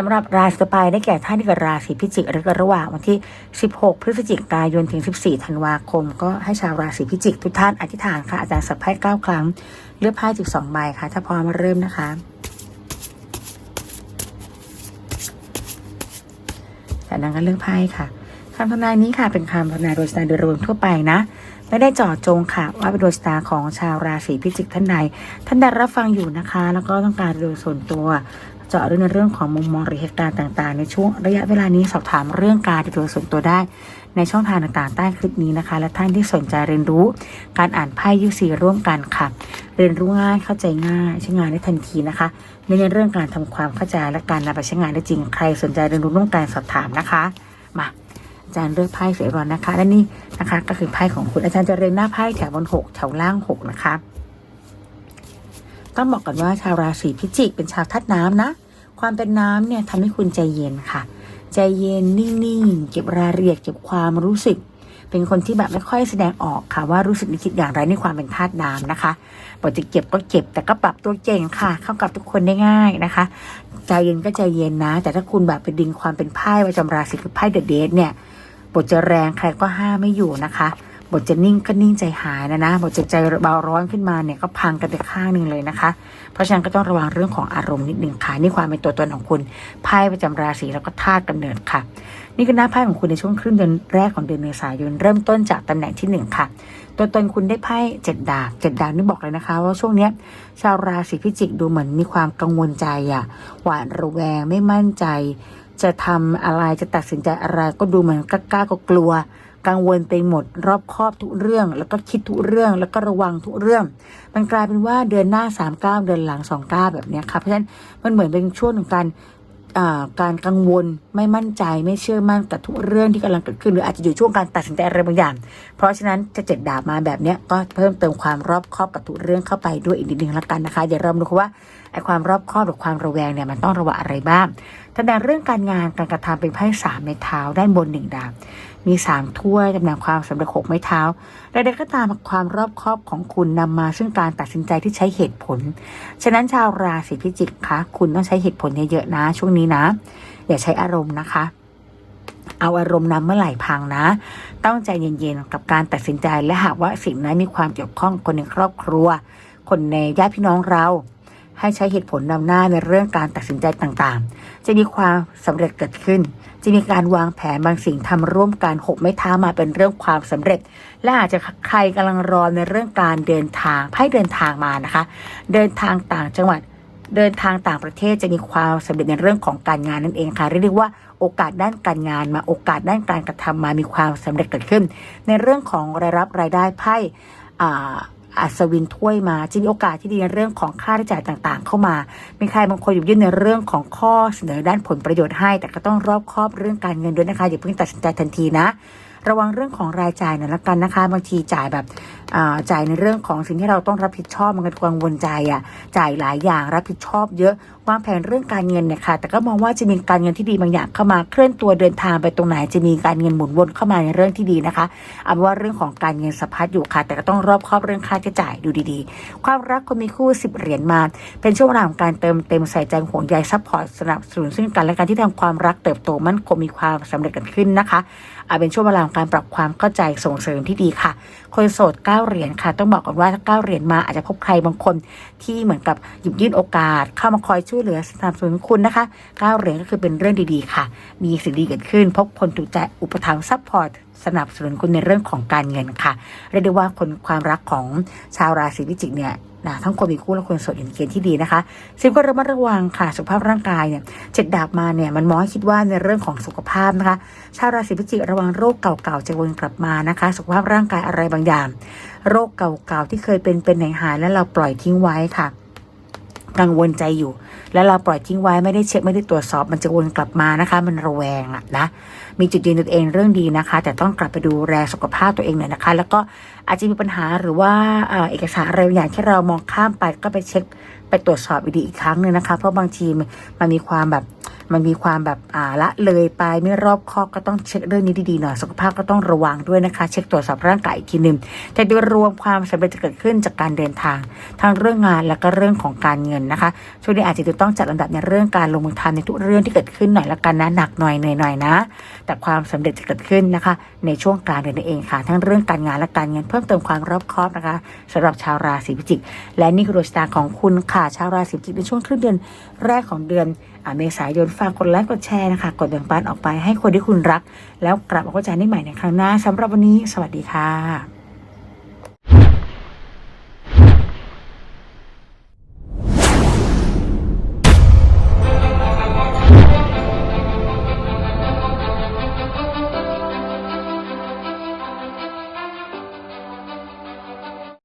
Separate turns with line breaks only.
สำหรับราศีต่อไปได้แก่ท่านที่เกิดราศีพิจิกหรือเกิดระหว่างวันที่ 16 พฤศจิกายนถึง 14 ธันวาคม ก็ให้ชาวราศีพิจิก ทุกท่านอธิษฐานค่ะอาจารย์สับไพ่9ครั้ง เลือกไพ่12ใบค่ะ ถ้าพร้อมมาเริ่มนะคะจากนั้นก็เลือกไพ่ค่ะคำทำนายนี้ค่ะเป็นคำทำนายโดยสไตล์โดยรวมทั่วไปนะไม่ได้จาะจงค่ะว่าเป็นดวงชะตาของชาวราศีพิจิกท่านใดท่านใดรับฟังอยู่นะคะ แล้วก็ต้องการโดยส่วนตัว เจาะเรื่องในเรื่องของมุมมองหรือเหตุการณ์ต่างๆ ในช่วงระยะเวลานี้สอบถามเรื่องการโดยส่วนตัวได้ ในช่องทางต่างๆ ใต้คลิปนี้นะคะ และท่านที่สนใจเรียนรู้ การอ่านไพ่ยูซีร่วมกันค่ะ เรียนรู้ง่ายเข้าใจง่ายใช้งานได้ทันทีนะคะในเรื่องการทำความเข้าใจและการนำไปใช้งานได้จริงใครสนใจเรียนรู้ร่วมกันสอบถามนะคะ มาอาจารย์เลือกไพ่เสียร้อนนะคะ และนี่นะคะก็คือไพ่ของคุณอาจารย์จะเรียงหน้าไพ่แถวบนหกแถวล่างหกนะคะ ต้องบอกก่อนว่าชาวราศีพิจิกเป็นชาวธาตุน้ำนะ ความเป็นน้ำเนี่ยทำให้คุณใจเย็นค่ะ ใจเย็นนิ่งๆ เก็บรายละเอียดเก็บความรู้สึก เป็นคนที่แบบไม่ค่อยแสดงออกค่ะ ว่ารู้สึกนึกคิดอย่างไรในความเป็นธาตุน้ำนะคะบอกจะเก็บก็เก็บแต่ก็ปรับตัวเก่งค่ะ เข้ากับทุกคนได้ง่ายนะคะ ใจเย็นก็ใจเย็นนะ แต่ถ้าคุณแบบไปดึงความเป็นไพ่ประจำราศีคือไพ่เดอะเดทเนี่ยบทจะแรงใครก็ห้ามไม่อยู่นะคะ บทจะนิ่งก็นิ่งใจหายนะนะ บทจะใจเบาร้อนขึ้นมาเนี่ยก็พังกันไปข้างหนึ่งเลยนะคะ เพราะฉะนั้นก็ต้องระวังเรื่องของอารมณ์นิดหนึ่งค่ะนี่ความเป็นตัวตนของคุณไพ่ประจำราศีแล้วก็ธาตุกำเนิดค่ะ นี่คือหน้าไพ่ของคุณในช่วงครึ่งเดือนแรกของเดือนเมษายนเริ่มต้นจากตำแหน่งที่หนึ่งค่ะตัวตนคุณได้ไพ่เจ็ดดาบเจ็ดดาบนี่บอกเลยนะคะ ว่าช่วงเนี้ยชาวราศีพิจิกดูเหมือนมีความกังวลใจอะหวาดระแวงไม่มั่นใจ จะทำอะไรจะตัดสินใจอะไรก็ดูเหมือนกล้าก็กลัวก กังวลไปหมด รอบคอบทุกเรื่อง แล้วก็คิดทุกเรื่อง แล้วก็ระวังทุกเรื่อง มันกลายเป็นว่าเดือนหน้า3ามเก้าเดือนหลัง2องเก้าแบบนี้ค่ะ เพราะฉะนั้นมันเหมือนเป็นช่วงของการการกังวลไม่มั่นใจไม่เชื่อมั่นกับทุกเรื่องที่กำลังเกิดขึ้นหรืออาจจะอยู่ช่วงการตัดสินใจอะไรบางอย่าง เพราะฉะนั้นจะเจ็ดดาบมาแบบนี้ก็เพิ่มเติมความรอบคอบกับทุกเรื่องเข้าไปด้วยอีกนิดนึงละกันนะคะเดี๋ยวเรามาดูว่าไอ้ความรอบคอบหรือความระแวงเนี่ยมันต้องระวังอะไรบ้างแสดงเรื่องการงานการกระทำเป็นไพ่สามไม้เท้าด้านบนหนึ่งดาบ มีสามถ้วยตำแหน่งความสำเร็จหกไม้เท้าใดๆก็ตามความรอบคอบของคุณนำมาซึ่งการตัดสินใจที่ใช้เหตุผล ฉะนั้นชาวราศีพิจิกคะคุณต้องใช้เหตุผลเยอะๆนะ ช่วงนี้นะ อย่าใช้อารมณ์นะคะ เอาอารมณ์นำเมื่อไหร่พังนะ ต้องใจเย็นๆกับการตัดสินใจและหากว่าสิ่งนั้นมีความเกี่ยวข้องคนในครอบครัว คนในญาติพี่น้องเรา ให้ใช้เหตุผลนำหน้าในเรื่องการตัดสินใจต่างๆ จะมีความสำเร็จเกิดขึ้น จะมีการวางแผนบางสิ่งทำร่วมกันหกไม้ท้ามาเป็นเรื่องความสำเร็จ และอาจจะใครกำลังรอในเรื่องการเดินทางไพ่เดินทางมานะคะ เดินทางต่างจังหวัดเดินทางต่างประเทศจะมีความสำเร็จในเรื่องของการงานนั่นเองค่ะเรียกว่าโอกาสด้านการงานมาโอกาสด้านการกระทำมามีความสำเร็จเกิดขึ้น ในเรื่องของรายรับรายได้ไพ่ อัศวินถ้วยมาจะมีโอกาสที่ดีในเรื่องของค่าใช้จ่ายต่างๆ เข้ามามีใครบางคนอยู่ยื่นในเรื่องของข้อเสนอด้านผลประโยชน์ให้ แต่ก็ต้องรอบคอบเรื่องการเงินด้วยนะคะอย่าเพิ่งตัดสินใจทันทีนะ ระวังเรื่องของรายจ่ายหน่อยละกันนะคะ บางทีจ่ายแบบ จ่ายในเรื่องของสิ่งที่เราต้องรับผิดชอบมันก็กังวลใจอะจ่ายหลายอย่างรับผิดชอบเยอะวางแผนเรื่องการเงินเนี่ยค่ะแต่ก็มองว่าจะมีการเงินที่ดีบางอย่างเข้ามาเคลื่อนตัวเดินทางไปตรงไหนจะมีการเงินหมุนวนเข้ามาในเรื่องที่ดีนะคะเอาเป็นว่าเรื่องของการเงินสะพัดอยู่ค่ะ แต่ก็ต้องรอบคอบเรื่องค่าใช้จ่ายดูดีๆ ความรักคนมีคู่สิบเหรียญมา เป็นช่วงเวลาของการเติมเต็มใส่ใจห่วงใยซัพพอร์ตสนับสนุนซึ่งกันและกันที่ทำความรักเติบโตมั่นคงมีความสำเร็จกันขึ้นนะคะอาเป็นช่วงเวลาของการปรับความเข้าใจส่งเสริมที่ดีค่ะ คนโสดก้าเหรียญค่ะ ต้องบอกก่อนว่าถ้าเก้าเหรียญมาอาจจะพบใครบางคนที่เหมือนกับหยิบยื่นโอกาส เข้ามาคอยช่วยเหลือสนับสนุนคุณนะคะเก้าเหรียญก็คือเป็นเรื่องดีๆค่ะ มีสิ่งดีเกิดขึ้น พบคนถูกใจอุปถัมภ์ซัพพอร์ตสนับสนุนคุณในเรื่องของการเงินค่ะเรียกได้ว่าคนความรักของชาวราศีพิจิกเนี่ยนะทั้งคนมีคู่และคนโสดอยู่ในเกณฑ์ที่ดีนะคะสิ่งก็ระมัดระวังค่ะสุขภาพร่างกายเนี่ยเจ็ดดาบมาเนี่ยมันมองให้คิดว่าในเรื่องของสุขภาพนะคะ ชาวราศีพิจิกระวังโรคเก่าๆจะวนกลับมานะคะ สุขภาพร่างกายอะไรบางอย่าง โรคเก่าๆที่เคยเป็นเป็นหนหายแล้วเราปล่อยทิ้งไว้ค่ะกังวลใจอยู่ แล้วเราปล่อยทิ้งไว้ไม่ได้เช็คไม่ได้ตรวจสอบ มันจะวนกลับมานะคะ มันระแวงอะนะมีจุดยืนตัวเองเรื่องดีนะคะ แต่ต้องกลับไปดูแลสุขภาพตัวเองหน่อยนะคะ แล้วก็อาจจะมีปัญหาหรือว่าเอกสารอะไรอย่างที่เรามองข้ามไปก็ไปเช็คไปตรวจสอบอีกดีอีกครั้งหนึ่งนะคะ เพราะบางทีมันมีความแบบ มันมีความแบบอ่าละเลยไปไม่รอบคอบก็ต้องเช็คเรื่องนี้ดีๆหน่อยสุขภาพก็ต้องระวังด้วยนะคะ เช็คตรวจสอบร่างกายอีกทีหนึ่งแต่โดยรวมความสำเร็จจะเกิดขึ้นจากการเดินทางทั้งเรื่องงานและก็เรื่องของการเงินนะคะช่วงนี้อาจจะต้องจัดลำดับในเรื่องการลงมือทำในทุกเรื่องที่เกิดขึ้นหน่อยละกันนะหนักหน่อยเหนื่อยหน่อยนะ แต่ความสำเร็จจะเกิดขึ้นนะคะ ในช่วงกลางเดือนนั่นเองค่ะ ทั้งเรื่องการงานและการเงินเพิ่มเติมความรอบคอบนะคะสำหรับชาวราศีพิจิก และนี่คือดวงชะตาของคุณค่ะชาวราศีพิจิกในช่วงครึ่งเดือนแรกของเดือน เมษายนฝากกดไลค์กดแชร์นะคะกดแบ่งปันออกไปให้คนที่คุณรัก แล้วกลับมาพบกันได้ใหม่ในครั้งหน้าสำหรับวันนี้ สวัสดีค่ะ